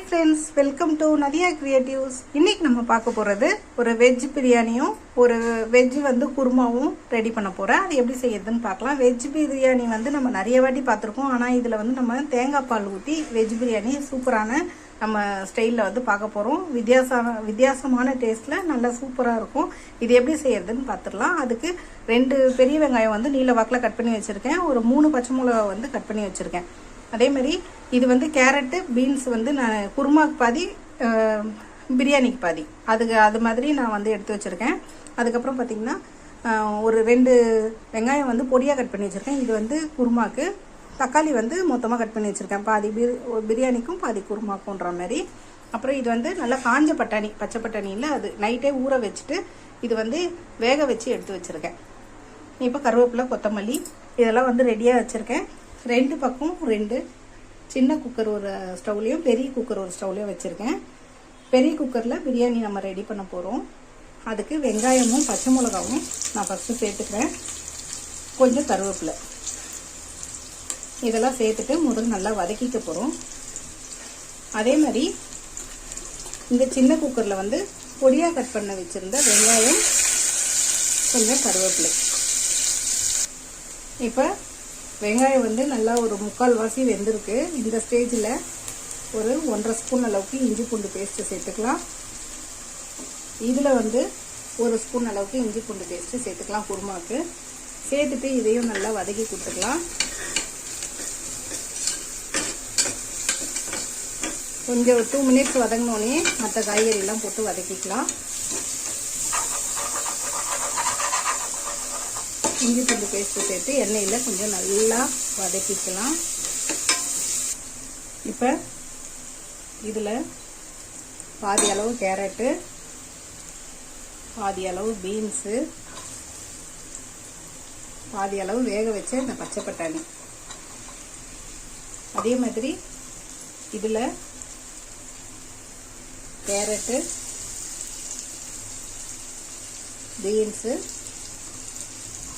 Friends welcome to Nadiya creatives இன்னைக்கு நம்ம பார்க்க போகிறது ஒரு வெஜ் பிரியாணியும் ஒரு வெஜ் வந்து குருமாவும் ரெடி பண்ண போகிறேன் அது எப்படி செய்யறதுன்னு பார்க்கலாம். வெஜ் பிரியாணி வந்து நம்ம நிறைய வாட்டி பார்த்துருக்கோம். ஆனால் இதில் வந்து நம்ம தேங்காய் பால் ஊற்றி வெஜ் பிரியாணி சூப்பரான நம்ம ஸ்டைலில் வந்து பார்க்க போகிறோம் வித்தியாச வித்தியாசமான டேஸ்ட்டில் நல்லா சூப்பராக இருக்கும். இது எப்படி செய்யறதுன்னு பார்த்துடலாம். அதுக்கு ரெண்டு பெரிய வெங்காயம் வந்து நீல வாக்கில் கட் பண்ணி வச்சுருக்கேன். ஒரு மூணு பச்சை மிளகா வந்து கட் பண்ணி வச்சுருக்கேன். அதே மாதிரி இது வந்து கேரட்டு பீன்ஸ் வந்து நான் குருமாக்கு பாதி பிரியாணிக்கு பாதி. அதுக்கு அது மாதிரி நான் வந்து எடுத்து வச்சுருக்கேன். அதுக்கப்புறம் பார்த்திங்கன்னா ஒரு ரெண்டு வெங்காயம் வந்து பொடியாக கட் பண்ணி வச்சுருக்கேன். இது வந்து குருமாக்கு. தக்காளி வந்து மொத்தமாக கட் பண்ணி வச்சுருக்கேன். பாதி பிரி பிரியாணிக்கும் பாதி குருமாக்குன்ற மாதிரி. அப்புறம் இது வந்து நல்லா காஞ்ச பட்டாணி பச்சை பட்டாணியில் அது நைட்டே ஊற வச்சுட்டு இது வந்து வேக வச்சு எடுத்து வச்சுருக்கேன். இப்போ கருவேப்பிலை கொத்தமல்லி இதெல்லாம் வந்து ரெடியாக வச்சுருக்கேன். ரெண்டு பக்கம் ரெண்டு சின்ன குக்கர் ஒரு ஸ்டவ்லேயும் பெரிய குக்கர் ஒரு ஸ்டவ்லேயும் வச்சுருக்கேன். பெரிய குக்கரில் பிரியாணி நம்ம ரெடி பண்ண போகிறோம் அதுக்கு வெங்காயமும் பச்சை மிளகாவும் நான் ஃபஸ்ட்டு சேர்த்துக்கிறேன். கொஞ்சம் கருவேப்பிலை. இதெல்லாம் சேர்த்துட்டு முதல் நல்லா வதக்கிக்க போகிறோம் அதே மாதிரி இந்த சின்ன குக்கரில் வந்து பொடியாக கட் பண்ண வச்சுருந்த வெங்காயம் கொஞ்சம் கருவேப்பிலை. இப்போ வெங்காயம் வந்து நல்லா ஒரு முக்கால் வாசி வெந்திருக்கு. இந்த ஸ்டேஜில் ஒரு ஒன்றரை ஸ்பூன் அளவுக்கு இஞ்சி பூண்டு பேஸ்ட்டு சேர்த்துக்கலாம். இதில் வந்து ஒரு ஸ்பூன் அளவுக்கு இஞ்சி பூண்டு பேஸ்ட்டு சேர்த்துக்கலாம் குருமாவுக்கு. சேர்த்துட்டு இதையும் நல்லா வதக்கி கொடுத்துக்கலாம். கொஞ்சம் டூ மினிட்ஸ் வதங்கினோடனே மற்ற காய்கறியெல்லாம் போட்டு வதக்கிக்கலாம். இஞ்சி பூண்டு பேஸ்ட்டு சேர்த்து எண்ணெயில் கொஞ்சம் நல்லா வதக்கிக்கலாம். இப்போ இதில் பாதி அளவு கேரட்டு பாதி அளவு பீன்ஸு பாதி அளவு வேக வச்ச இந்த பச்சை பட்டாணி. அதே மாதிரி இதில் கேரட்டு பீன்ஸு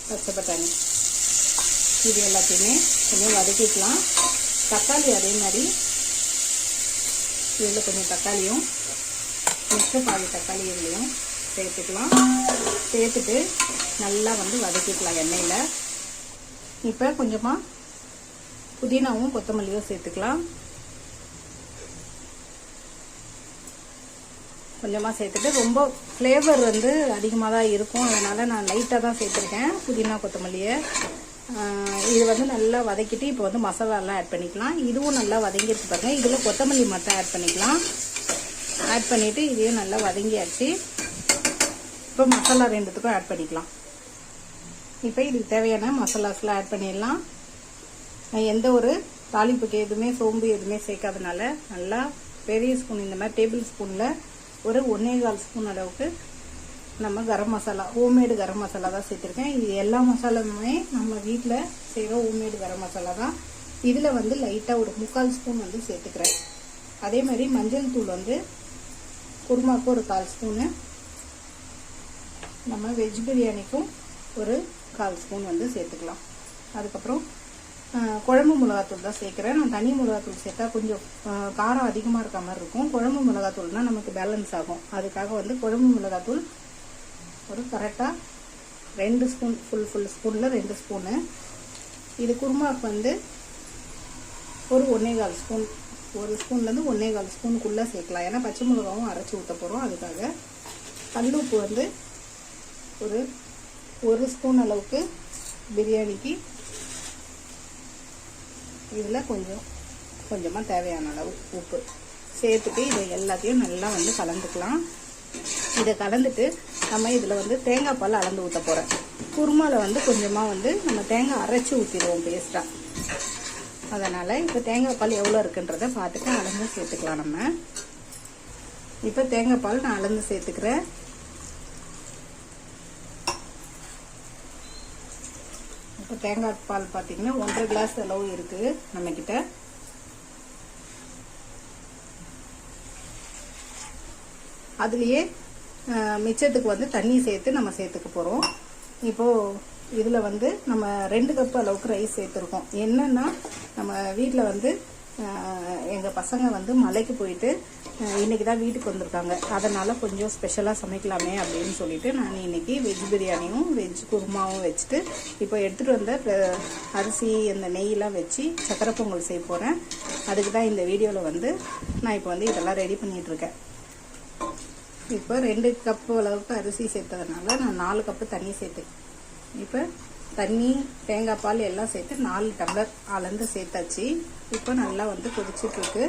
பச்சை பட்டாணி இது எல்லாத்தையுமே கொஞ்சம் வதக்கிக்கலாம். தக்காளி அதே மாதிரி. இதில் கொஞ்சம் தக்காளியும் மிச்ச பாதி தக்காளி இதுலையும் சேர்த்துக்கலாம். சேர்த்துட்டு நல்லா வந்து வதக்கிக்கலாம் எண்ணெயில். இப்போ கொஞ்சமாக புதினாவும் கொத்தமல்லியும் சேர்த்துக்கலாம். கொஞ்சமாக சேர்த்துட்டு ரொம்ப ஃப்ளேவர் வந்து அதிகமாக தான் இருக்கும். அதனால் நான் லைட்டாக தான் சேர்த்துருக்கேன். புதினா கொத்தமல்லியை. இது வந்து நல்லா வதக்கிட்டு இப்போ வந்து மசாலாலாம் ஆட் பண்ணிக்கலாம். இதுவும் நல்லா வதங்கிருக்கு பாருங்கள் இதில் கொத்தமல்லி மட்டும் ஆட் பண்ணிக்கலாம். ஆட் பண்ணிவிட்டு இதையும் நல்லா வதங்கியாச்சு. இப்போ மசாலா ரெண்டுத்துக்கும் ஆட் பண்ணிக்கலாம். இப்போ இதுக்கு தேவையான மசாலாஸ்லாம் ஆட் பண்ணிடலாம். நான் எந்த ஒரு தாளிப்புக்கு எதுவுமே சோம்பு எதுவுமே சேர்க்காதனால நல்லா பெரிய ஸ்பூன் இந்த மாதிரி டேபிள் ஸ்பூனில் ஒரு ஒன்றே கால் ஸ்பூன் அளவுக்கு நம்ம கரம் மசாலா ஹோம்மேடு கரம் மசாலா தான் சேர்த்துருக்கேன். இது எல்லா மசாலாவுமே நம்ம வீட்டில் செய்கிற ஹோம்மேடு கரம் மசாலா தான். இதில் வந்து லைட்டாக ஒரு முக்கால் ஸ்பூன் வந்து சேர்த்துக்கிறேன். அதே மாதிரி மஞ்சள் தூள் வந்து குருமாவுக்கு ஒரு கால் ஸ்பூனு நம்ம வெஜ் பிரியாணிக்கும் ஒரு கால் ஸ்பூன் வந்து சேர்த்துக்கலாம். அதுக்கப்புறம் குழம்பு மிளகாத்தூள் தான் சேர்க்குறேன். நான் தனி மிளகாத்தூள் சேர்த்தா கொஞ்சம் காரம் அதிகமாக இருக்க மாதிரி இருக்கும். குழம்பு மிளகாத்தூள்னால் நமக்கு பேலன்ஸ் ஆகும். அதுக்காக வந்து குழம்பு மிளகாத்தூள் ஒரு கரெக்டாக ரெண்டு ஸ்பூன் ஃபுல் ஃபுல் ஸ்பூனில் ரெண்டு ஸ்பூனு. இது குருமாவுக்கு வந்து ஒரு ஒன்றே கால் ஸ்பூன் ஒரு ஸ்பூன்லேருந்து ஒன்றே கால் ஸ்பூனுக்குள்ளே சேர்க்கலாம். ஏன்னா பச்சை மிளகாவும் அரைச்சி ஊற்ற போகிறோம் அதுக்காக கல்லுப்பு வந்து ஒரு ஒரு ஸ்பூன் அளவுக்கு பிரியாணிக்கு இதில் கொஞ்சம் கொஞ்சமாக தேவையான அளவு உப்பு. சேர்த்துட்டு இதை எல்லாத்தையும் நல்லா வந்து கலந்துக்கலாம். இதை கலந்துட்டு நம்ம இதில் வந்து தேங்காய் பால் அளந்து ஊற்ற போகிறேன். குருமாவில் வந்து கொஞ்சமாக வந்து நம்ம தேங்காய் அரைச்சி ஊற்றிடுவோம் பேஸ்ட்டாக அதனால் இப்போ தேங்காய் பால் எவ்வளோ இருக்குன்றதை பார்த்துட்டு அளந்து சேர்த்துக்கலாம் நம்ம. இப்போ தேங்காய் பால் நான் அளந்து சேர்த்துக்கிறேன். இப்போ தேங்காய் பால் பார்த்தீங்கன்னா ஒன்றரை கிளாஸ் அளவு இருக்குது நம்மக்கிட்ட அதுலேயே மிச்சத்துக்கு வந்து தண்ணி சேர்த்து நம்ம சேர்த்துக்க போகிறோம் இப்போது இதில் வந்து நம்ம ரெண்டு கப் அளவுக்கு ரைஸ் சேர்த்துருக்கோம். என்னென்னா நம்ம வீட்டில் வந்து எங்கள் பசங்க வந்து மலைக்கு போயிட்டு இன்றைக்கி தான் வீட்டுக்கு வந்திருக்காங்க. அதனால் கொஞ்சம் ஸ்பெஷலாக சமைக்கலாமே அப்படின்னு சொல்லிட்டு நான் இன்னைக்கு வெஜ் பிரியாணியும் வெஜ் குருமாவும் வச்சுட்டு இப்போ எடுத்துகிட்டு வந்த அரிசி அந்த நெய்யெலாம் வச்சு சக்கரை பொங்கல் செய்ய போகிறேன் அதுக்கு தான் இந்த வீடியோவில் வந்து நான் இப்போ வந்து இதெல்லாம் ரெடி பண்ணிகிட்ருக்கேன் இப்போ ரெண்டு கப்பு அளவுக்கு அரிசி சேர்த்ததுனால நான் நாலு கப்பு தண்ணி சேர்த்தேன். இப்போ தண்ணி தேங்காய் பால் எல்லாம் சேர்த்து நாலு டம்ளர் அளந்து சேர்த்தாச்சு. இப்போ நல்லா வந்து குதிச்சிட்டுருக்கு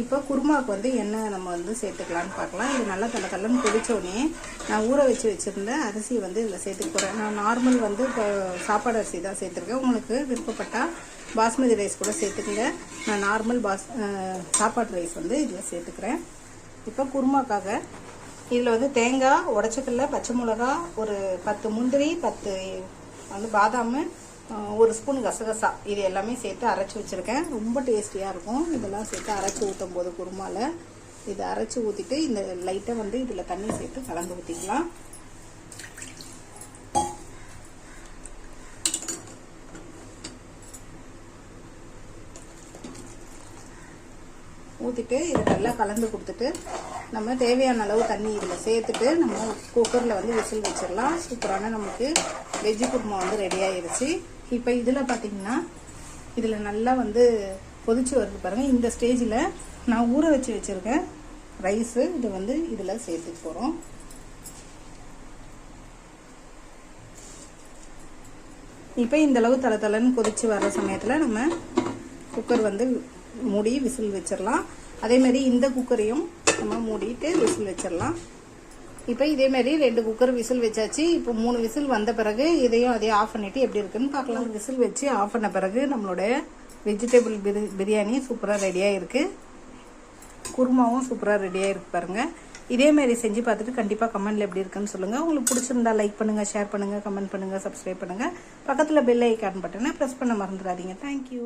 இப்போ குருமாவுக்கு வந்து எண்ணெய் நம்ம வந்து சேர்த்துக்கலான்னு பார்க்கலாம். இது நல்லா தலை தலன்னு கொதித்தோடனே நான் ஊற வச்சு வச்சுருந்தேன் அரிசி வந்து இதில் சேர்த்துக்க போகிறேன் நான் நார்மல் வந்து இப்போ சாப்பாடு அரிசி தான் சேர்த்துருக்கேன். உங்களுக்கு விருப்பப்பட்டால் பாஸ்மதி ரைஸ் கூட சேர்த்துக்கங்க. நான் நார்மல் பாஸ் சாப்பாடு ரைஸ் வந்து இதில் சேர்த்துக்கிறேன். இப்போ குருமாக்காக இதில் வந்து தேங்காய் உடச்சக்கல்ல பச்சை மிளகா ஒரு பத்து முந்திரி பத்து வந்து பாதாம் ஒரு ஸ்பூன் கசகசா இது எல்லாமே சேர்த்து அரைச்சி வச்சுருக்கேன். ரொம்ப டேஸ்டியாக இருக்கும். இதெல்லாம் சேர்த்து அரைச்சி ஊற்றும் போது குருமாவில் இதை அரைச்சி ஊற்றிட்டு இந்த லைட்டை வந்து இதில் தண்ணி சேர்த்து கலந்து ஊற்றிக்கலாம் ஊற்றிட்டு இதை நல்லா கலந்து கொடுத்துட்டு நம்ம தேவையான அளவு தண்ணி இதில் சேர்த்துட்டு நம்ம குக்கரில் வந்து விசில் வச்சிடலாம். சூப்பரான நமக்கு வெஜ்ஜு குருமா வந்து ரெடி ஆயிடுச்சு இப்போ இதில் பார்த்தீங்கன்னா இதில் நல்லா வந்து கொதிச்சு வருது பாருங்கள் இந்த ஸ்டேஜில் நான் ஊற வச்சு வச்சுருக்கேன் ரைஸு இது வந்து இதில் சேர்த்துக்க போகிறோம் இப்போ இந்த அளவு தலை தலைன்னு கொதிச்சு வர சமயத்தில் நம்ம குக்கர் வந்து மூடி விசில் வச்சிடலாம் அதேமாதிரி இந்த குக்கரையும் நம்ம மூடிட்டு விசில் வச்சிடலாம் இப்போ இதே மாதிரி ரெண்டு குக்கர் விசில் வச்சாச்சு. இப்போ மூணு விசில் வந்த பிறகு இதையும் அதையும் ஆஃப் பண்ணிவிட்டு எப்படி இருக்குன்னு பார்க்கலாம். விசில் வச்சு ஆஃப் பண்ண பிறகு நம்மளோட வெஜிடபிள் பிரி பிரியாணி சூப்பராக ரெடியாக இருக்குது குருமாவும் சூப்பராக ரெடியாக இருக்கு பாருங்கள் இதே மாதிரி செஞ்சு பார்த்துட்டு கண்டிப்பாக கமெண்டில் எப்படி இருக்குன்னு சொல்லுங்கள் உங்களுக்கு பிடிச்சிருந்தா லைக் பண்ணுங்கள் ஷேர் பண்ணுங்கள் கமெண்ட் பண்ணுங்கள் சப்ஸ்கிரைப் பண்ணுங்கள் பக்கத்தில் பெல் ஐக்கான் பட்டனை ப்ரெஸ் பண்ண மறந்துடாதீங்க. தேங்க்யூ